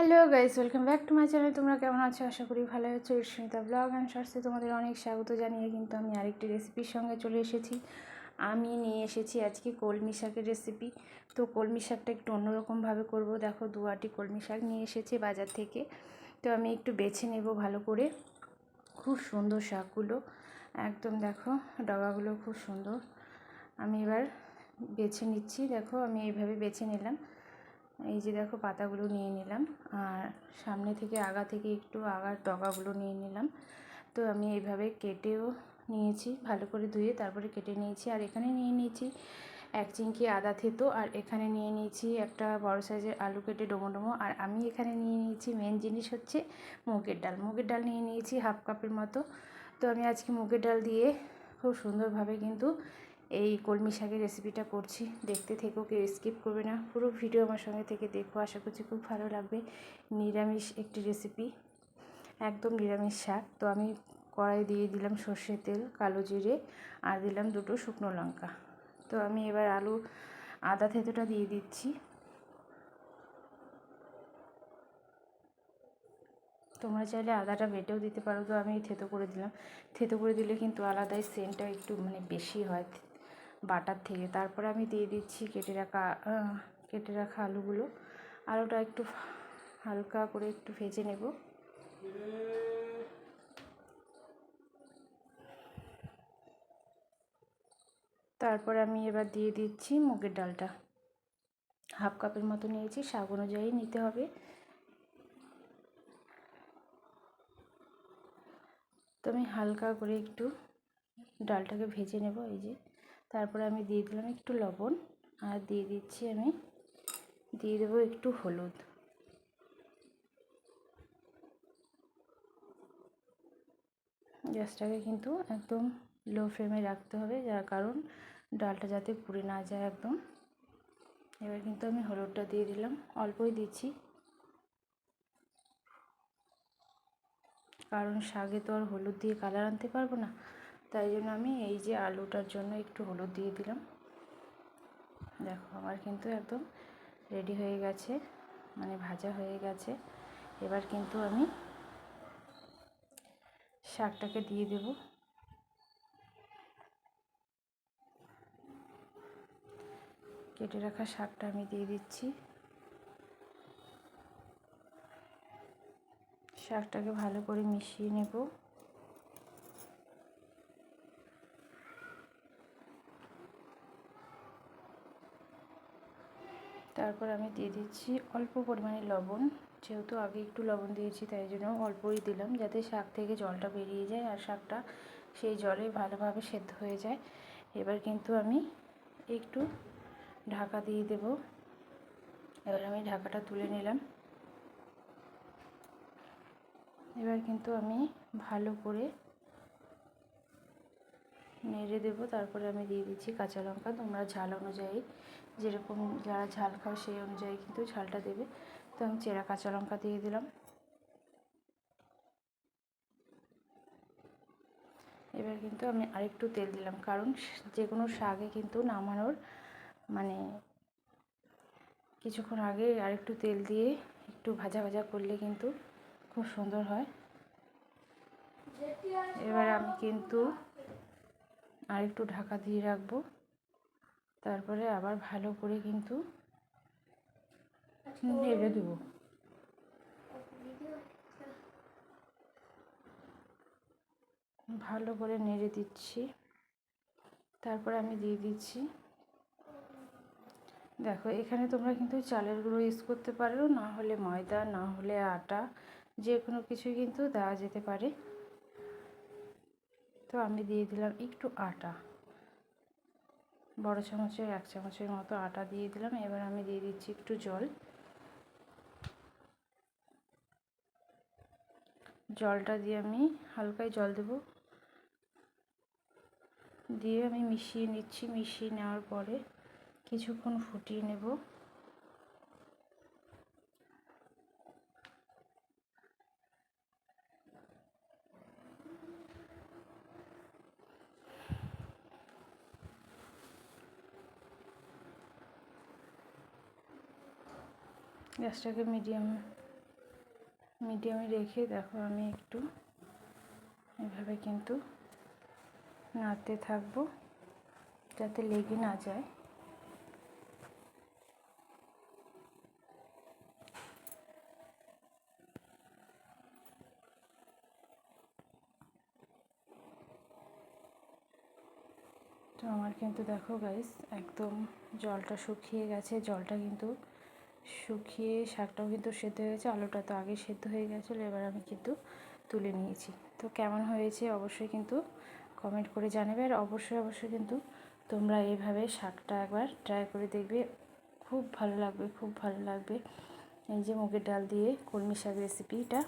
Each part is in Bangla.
Hello guys, welcome back to my channel. তোমরা কেমন আছো? আশা করি ভালো আছো। সুনিতা ব্লগ অ্যান্ড শর্টসে তোমাদের অনেক স্বাগত জানিয়ে কিন্তু আমি আরেকটি রেসিপির সঙ্গে চলে এসেছি। আমি নিয়ে এসেছি আজকে কলমি শাকের রেসিপি তো কলমি শাকটা একটু অন্যরকমভাবে করব। দেখো, দু আটি কলমি শাক নিয়ে এসেছি বাজার থেকে। তো আমি একটু বেছে নেব ভালো করে। খুব সুন্দর শাকগুলো। একদম দেখো, ডগাগুলো খুব সুন্দর। আমি এবার বেছে নিচ্ছি। দেখো, আমি এইভাবে বেছে নিলাম। এই যে দেখো পাতাগুলো নিয়ে নিলাম, আর সামনে থেকে আগা থেকে একটু আগার ডগাগুলো নিয়ে নিলাম। তো আমি এইভাবে কেটেও নিয়েছি, ভালো করে ধুয়ে তারপরে কেটে নিয়েছি। আর এখানে নিয়ে নিয়েছি এক চিংকি আদা থেতো, আর এখানে নিয়ে নিয়েছি একটা বড় সাইজের আলু কেটে ডোমো ডোমো আর আমি এখানে নিয়ে নিয়েছি মেন জিনিস হচ্ছে মুগের ডাল। মুগের ডাল নিয়ে নিয়েছি হাফ কাপের মতো। তো আমি আজকে মুগের ডাল দিয়ে খুব সুন্দরভাবে কিন্তু এই কলমি শাকের রেসিপিটা করছি। দেখতে থেকেও কেউ স্কিপ করবে না। পুরো ভিডিও আমার সঙ্গে থেকে দেখো। আশা করছি খুব ভালো লাগবে। নিরামিষ একটি রেসিপি একদম নিরামিষ শাক। তো আমি কড়াই দিয়ে দিলাম সর্ষের তেল, কালো জিরে, আর দিলাম দুটো শুকনো লঙ্কা। তো আমি এবার আলু, আদা থেতোটা দিয়ে দিচ্ছি। তোমরা চাইলে আদাটা বেটেও দিতে পারো। তো আমি থেতো করে দিলাম। থেতো করে দিলে কিন্তু আলাদাই সেন্টটা একটু মানে বেশি হয়। বাটার থেকে। তারপরে আমি দিয়ে দিচ্ছি কেটে রাখা কেটে রাখা আলুগুলো। আলুটা একটু হালকা করে একটু ভেজে নেব। তারপরে আমি এবার দিয়ে দিচ্ছি মুগের ডালটা। হাফ কাপের মতো নিয়েছি শাক অনুযায়ী নিতে হবে। তো আমি হালকা করে একটু ডালটাকে ভেজে নেব, এই যে। তারপরে আমি দিয়ে দিলাম একটু লবণ আর দিয়ে দিচ্ছি আমি, দিয়ে দেবো একটু হলুদ। গ্যাসটাকে কিন্তু একদম লো ফ্লেমে রাখতে হবে যার কারণ ডালটা যাতে পুড়ে না যায় একদম। এবার কিন্তু আমি হলুদটা দিয়ে দিলাম, অল্পই দিচ্ছি। কারণ শাকে তো আর হলুদ দিয়ে কালার আনতে পারব না। তাই জন্য আমি এই যে আলুটার জন্য একটু হলুদ দিয়ে দিলাম। দেখো, আমার কিন্তু একদম রেডি হয়ে গেছে মানে ভাজা হয়ে গেছে। এবার কিন্তু আমি শাকটাকে দিয়ে দেব। কেটে রাখা শাকটা আমি দিয়ে দিচ্ছি। শাকটাকে ভালো করে মিশিয়ে নেব। তারপর আমি দিয়ে দিচ্ছি অল্প পরিমাণে লবণ। যেহেতু আগে একটু লবণ দিয়েছি, তাই জন্য অল্পই দিলাম যাতে শাক থেকে জলটা বেরিয়ে যায় আর শাকটা সেই জলে ভালোভাবে সেদ্ধ হয়ে যায়। এবার কিন্তু আমি একটু ঢাকা দিয়ে দেব। এবার আমি ঢাকাটা তুলে নিলাম। এবার কিন্তু আমি ভালো করে নেড়ে দেবো, তারপরে আমি দিয়ে দিচ্ছি কাঁচা লঙ্কা। তোমরা ঝাল অনুযায়ী, যেরকম যারা ঝাল খাও সেই অনুযায়ী কিন্তু ঝালটা দেবে। তো আমি চেরা কাঁচা লঙ্কা দিয়ে দিলাম। এবার কিন্তু আমি আরেকটু তেল দিলাম, কারণ যে কোনো শাকে কিন্তু নামানোর মানে কিছুক্ষণ আগে আরেকটু তেল দিয়ে একটু ভাজা ভাজা করলে কিন্তু খুব সুন্দর হয়। এবার আমি কিন্তু আর একটু ঢাকা দিয়ে রাখব। তারপরে আবার ভালো করে কিন্তু নেড়ে দেবো। ভালো করে নেড়ে দিচ্ছি। তারপরে আমি দিয়ে দিচ্ছি। দেখো, এখানে তোমরা কিন্তু চালের গুঁড়ো ইউজ করতে পারো, না হলে ময়দা, না হলে আটা যে কোনো কিছুই কিন্তু দেওয়া যেতে পারে। তো আমি দিয়ে দিলাম একটু আটা। বড় চামচের, এক চামচের মতো আটা দিয়ে দিলাম। এবার আমি দিয়ে দিচ্ছি একটু জল। জলটা দিয়ে আমি হালকাই জল দেব। দিয়ে আমি মিশিয়ে নিচ্ছি। মিশিয়ে নেওয়ার পরে কিছুক্ষণ ফুটিয়ে নেব। গ্যাসটাকে মিডিয়াম, মিডিয়ামে রেখে দেখো আমি একটু এভাবে কিন্তু নাড়তে থাকব যাতে লেগে না যায়। তো আমার কিন্তু দেখো গাইস একদম জলটা শুকিয়ে গেছে, জলটা কিন্তু শুকিয়ে শাকটাও কিন্তু সেদ্ধ হয়ে গেছে, আলুটা তো আগে সেদ্ধ হয়ে গেছিল, এবার আমি কিন্তু তুলে নিয়েছি। তো কেমন হয়েছে অবশ্যই কিন্তু কমেন্ট করে জানাবে আর অবশ্যই অবশ্যই কিন্তু তোমরা এইভাবে শাকটা একবার ট্রাই করে দেখবে। খুব ভালো লাগবে, খুব ভালো লাগবে। এই যে মুগের ডাল দিয়ে কলমি শাক রেসিপিটা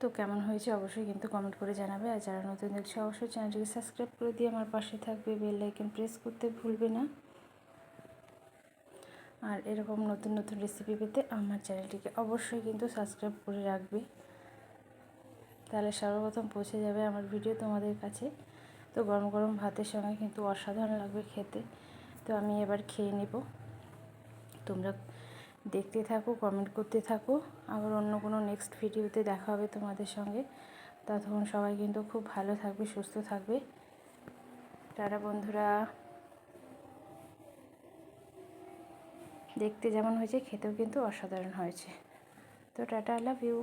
তো কেমন হয়েছে অবশ্যই কিন্তু কমেন্ট করে জানাবে আর যারা নতুন দেখছে, অবশ্যই চ্যানেলটিকে সাবস্ক্রাইব করে দিয়ে আমার পাশে থাকবে। বেল লাইকন প্রেস করতে ভুলবে না। আর এরকম নতুন নতুন রেসিপি পেতে আমার চ্যানেলটিকে অবশ্যই কিন্তু সাবস্ক্রাইব করে রাখবে। তাহলে সর্বপ্রথম পৌঁছে যাবে আমার ভিডিও তোমাদের কাছে। তো গরম গরম ভাতের সঙ্গে কিন্তু অসাধারণ লাগবে খেতে। তো আমি এবার খেয়ে নেব। তোমরা দেখতে থাকো কমেন্ট করতে থাকো। আবার অন্য কোনো নেক্সট ভিডিওতে দেখা হবে তোমাদের সঙ্গে। ততক্ষণ সবাই কিন্তু খুব ভালো থাকবে, সুস্থ থাকবে। তারা বন্ধুরা। দেখতে যেমন হয়েছে খেতেও কিন্তু অসাধারণ হয়েছে। তো টাটা লাভ ইউ